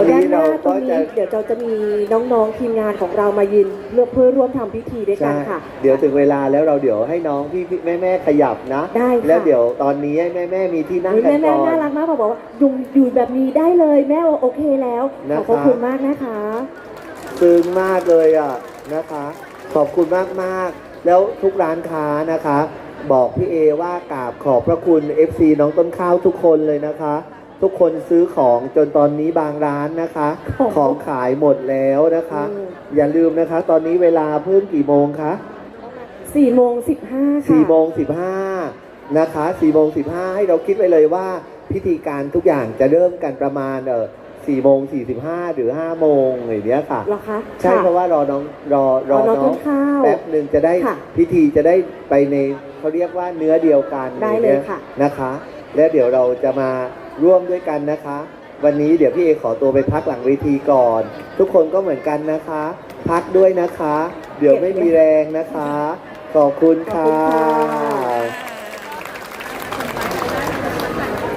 วันด้านนี้หน้าเราตรก็งจะนี้เดี๋ยวเราจะมีน้องๆทีมงานของเรามายืนเพื่อเพื่อร่วมทำพิธีด้วยกัใช่นค่ะ เดี๋ยวถึงเวลาแล้วเราเดี๋ยวให้น้องพี่พี่แม่แม่ๆขยับนะได้ค่ะแล้วเดี๋ยวตอนนี้ให้แม่แม่ๆมีที่นั่งอุ๊ยกันแม่ก่แม่อนน่ารักมากบอกว่าอยู่อยู่แบบนี้ได้เลยแม่โอเคแล้วนะขอบคะคุณมากนะคะซึ้งมากเลยอะนะคะ ขอบคุณมากมากๆแล้วทุกร้านค้านะคะ บอกพี่เอว่ากราบขอบพระคุณ FC น้องต้นข้าวทุกคนเลยนะคะ ทุกคนซื้อของจนตอนนี้บางร้านนะคะ ของของขายหมดแล้วนะคะ อืม อย่าลืมนะคะ ตอนนี้เวลาเพิ่มกี่โมงคะสี่โมงสิบห้าค่ะสี่โมงสิบห้านะคะสี่โมงสิบห้าให้เราคิดไว้เลยว่าพิธีการทุกอย่างจะเริ่มกันประมาณเออสี่โมงสี่สิบห้าหรือห้าโมงอย่างเนี้ยค่ะ เหรอคะใช่ค่เพราะว่ารอน้องรอรอเอาน้องน้ต้องนข้าว แป๊บหนึ่งจะได้ค่ะพิธีจะได้ไปในเขาเรียกว่าเนื้อเดียวกันได้เลยค่ะ นะคะ และเดี๋ยวเราจะมา ร่วมด้วยกันนะคะ วันนี้เดี๋ยวพี่เอขอตัวไปพักหลังเวทีก่อน ทุกคนก็เหมือนกันนะคะ พักด้วยนะคะ เดี๋ยวไม่มีแรงนะคะ ขอบคุณค่ะ